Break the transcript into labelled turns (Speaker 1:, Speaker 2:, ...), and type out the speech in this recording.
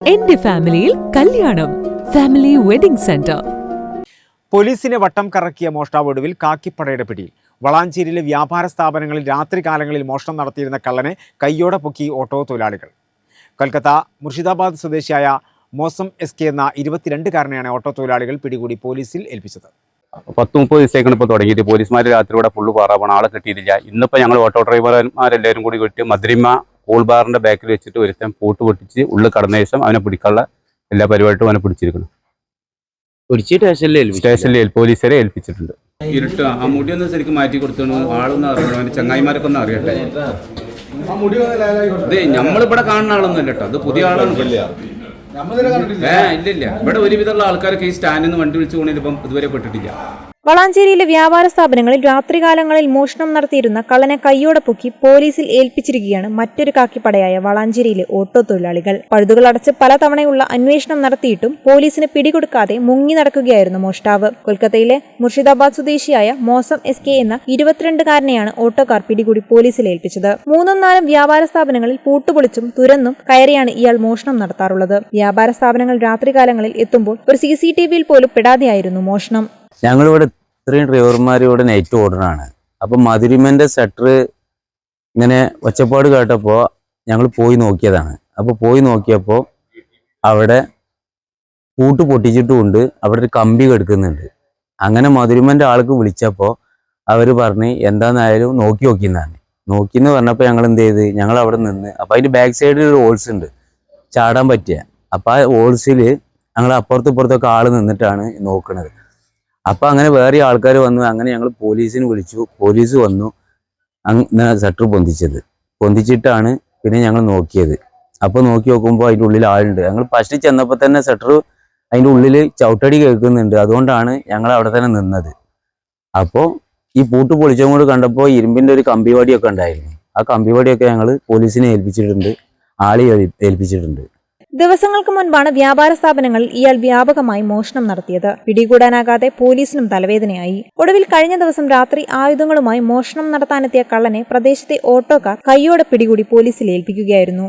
Speaker 1: എന്റെ ഫാമിലിയിൽ കല്യാണം. Family wedding centre.
Speaker 2: പോലീസിനെ വട്ടം കറക്കിയ മോഷ്ടാവ് ഒടുവിൽ കാക്കിപ്പടയുടെ പിടിയിൽ. വളാഞ്ചേരിയിലെ വ്യാപാര സ്ഥാപനങ്ങളിൽ രാത്രികാലങ്ങളിൽ മോഷണം നടത്തിയിരുന്ന കള്ളനെ കയ്യോടെ പൊക്കി ഓട്ടോ തൊഴിലാളികൾ. കൊൽക്കത്ത മുർഷിദാബാദ് സ്വദേശിയായ മോസം എസ് കെ എന്ന ഇരുപത്തിരണ്ടുകാരനെയാണ് ഓട്ടോ തൊഴിലാളികൾ പിടികൂടി പോലീസിൽ ഏൽപ്പിച്ചത്.
Speaker 3: പത്ത് മുപ്പത് ദിവസത്തേക്കാണ് ഇപ്പോൾ തുടങ്ങിയിട്ട്. പോലീസുമാർ രാത്രി ഇവിടെ ഫുള്ള് പാറാവണം ആളെ കിട്ടിയിട്ടില്ല ഇന്നിപ്പോൾ ഞങ്ങൾ ഓട്ടോ ഡ്രൈവർമാരെല്ലാവരും കൂടി കിട്ടി മധുരിമ കൂൾ ബാറിന്റെ ബാക്കിൽ വെച്ചിട്ട് ഒരുത്തൻ പൂട്ട് പൊട്ടിച്ച് ഉള്ളിൽ കടന്ന ശേഷം അവനെ പിടിക്കാനുള്ള എല്ലാ പരിപാടിയും അവനെ പിടിച്ചിരിക്കണം
Speaker 4: പിടിച്ച് സ്റ്റേഷനിൽ
Speaker 3: പോലീസുകാരെ ഏൽപ്പിച്ചിട്ടുണ്ട്. ഇരുട്ട് ആ മുടി ഒന്ന് ശരിക്കും മാറ്റി കൊടുത്തു ആളൊന്നും അറിയണം. അവന്റെ ചങ്ങായിമാരൊക്കെ ഒന്ന് അറിയട്ടെ. ഇത് നമ്മളിവിടെ കാണുന്ന ആളൊന്നും അല്ല കേട്ടോ അത് പുതിയ ആളാണ്. ഏ ഇല്ലില്ല. ഇല്ല ഇവിടെ ഒരുവിധമുള്ള ആൾക്കാരൊക്കെ ഈ സ്റ്റാൻഡിൽ നിന്ന് വണ്ടി വിളിച്ചു പോകണേ ഇപ്പം ഇതുവരെ പെട്ടിട്ടില്ല.
Speaker 5: വളാഞ്ചേരിയിലെ വ്യാപാര സ്ഥാപനങ്ങളിൽ രാത്രികാലങ്ങളിൽ മോഷണം നടത്തിയിരുന്ന കള്ളനെ കയ്യോടെ പൊക്കി പോലീസിൽ ഏൽപ്പിച്ചിരിക്കുകയാണ് മറ്റൊരു കാക്കിപ്പടയായ വളാഞ്ചേരിയിലെ ഓട്ടോ തൊഴിലാളികൾ. പഴുതുകൾ അടച്ച് പലതവണയുള്ള അന്വേഷണം നടത്തിയിട്ടും പോലീസിന് പിടികൊടുക്കാതെ മുങ്ങി നടക്കുകയായിരുന്നു മോഷ്ടാവ്. കൊൽക്കത്തയിലെ മുർഷിദാബാദ് സ്വദേശിയായ മോസം എസ് കെ എന്ന ഇരുപത്തിരണ്ടുകാരനെയാണ് ഓട്ടോക്കാർ പിടികൂടി പോലീസിൽ ഏൽപ്പിച്ചത്. മൂന്നും നാലും വ്യാപാര സ്ഥാപനങ്ങളിൽ പൂട്ടുപൊളിച്ചും തുരന്നും കയറിയാണ് ഇയാൾ മോഷണം നടത്താറുള്ളത്. വ്യാപാര സ്ഥാപനങ്ങൾ രാത്രികാലങ്ങളിൽ എത്തുമ്പോൾ ഒരു സി പോലും പെടാതെയായിരുന്നു മോഷണം.
Speaker 4: ഞങ്ങളിവിടെ ഇത്രയും ഡ്രൈവർമാർ ഇവിടെ നൈറ്റ് ഓർഡറാണ് അപ്പൊ മധുരിമന്റെ ഷട്ടർ ഇങ്ങനെ ഒച്ചപ്പാട് കേട്ടപ്പോൾ ഞങ്ങൾ പോയി നോക്കിയതാണ്. അപ്പോൾ പോയി നോക്കിയപ്പോൾ അവിടെ കൂട്ട് പൊട്ടിച്ചിട്ടുമുണ്ട്. അവിടെ ഒരു കമ്പി കെടുക്കുന്നുണ്ട്. അങ്ങനെ മധുരിമന്റെ ആൾക്ക് വിളിച്ചപ്പോൾ അവർ പറഞ്ഞ് എന്താന്നായാലും നോക്കി നോക്കിയെന്നാണ് നോക്കിയെന്ന് പറഞ്ഞപ്പോൾ ഞങ്ങൾ എന്ത് ചെയ്ത്? ഞങ്ങൾ അവിടെ നിന്ന് അപ്പൊ അതിന്റെ ബാക്ക് സൈഡിൽ ഒരു ഹോൾസ് ഉണ്ട്. ചാടാൻ പറ്റിയ. അപ്പൊ ആ ഹോൾസിൽ ഞങ്ങൾ അപ്പുറത്തും ഇപ്പുറത്തൊക്കെ ആൾ നിന്നിട്ടാണ് നോക്കുന്നത് അപ്പൊ അങ്ങനെ വേറെ ആൾക്കാർ വന്നു അങ്ങനെ ഞങ്ങൾ പോലീസിന് വിളിച്ചു. പോലീസ് വന്നു. അങ്ങനെ ഷട്ടർ പൊന്തിച്ചത്. പൊന്തിച്ചിട്ടാണ് പിന്നെ ഞങ്ങൾ നോക്കിയത്. അപ്പൊ നോക്കി നോക്കുമ്പോൾ അതിന്റെ ഉള്ളിൽ ആളുണ്ട്. ഞങ്ങൾ ഫസ്റ്റ് ചെന്നപ്പോൾ തന്നെ ഷട്ടർ അതിന്റെ ഉള്ളിൽ ചവിട്ടടി കേൾക്കുന്നുണ്ട്. അതുകൊണ്ടാണ് ഞങ്ങൾ അവിടെ തന്നെ നിന്നത്. അപ്പോൾ ഈ പൂട്ട് പൊളിച്ചും കൂടെ കണ്ടപ്പോൾ ഇരുമ്പിന്റെ ഒരു കമ്പിവാടിയൊക്കെ ഉണ്ടായിരുന്നു. ആ കമ്പിവാടിയൊക്കെ ഞങ്ങൾ പോലീസിനെ ഏൽപ്പിച്ചിട്ടുണ്ട്. ആളെ ഏൽപ്പിച്ചിട്ടുണ്ട്.
Speaker 5: ദിവസങ്ങൾക്ക് മുൻപാണ് വ്യാപാര സ്ഥാപനങ്ങളിൽ ഇയാൾ വ്യാപകമായി മോഷണം നടത്തിയത്. പിടികൂടാനാകാതെ പോലീസിനും തലവേദനയായി. ഒടുവിൽ കഴിഞ്ഞ ദിവസം രാത്രി ആയുധങ്ങളുമായി മോഷണം നടത്താനെത്തിയ കള്ളനെ പ്രദേശത്തെ ഓട്ടോക്കാർ കൈയോടെ പിടികൂടി പോലീസിൽ ഏൽപ്പിക്കുകയായിരുന്നു.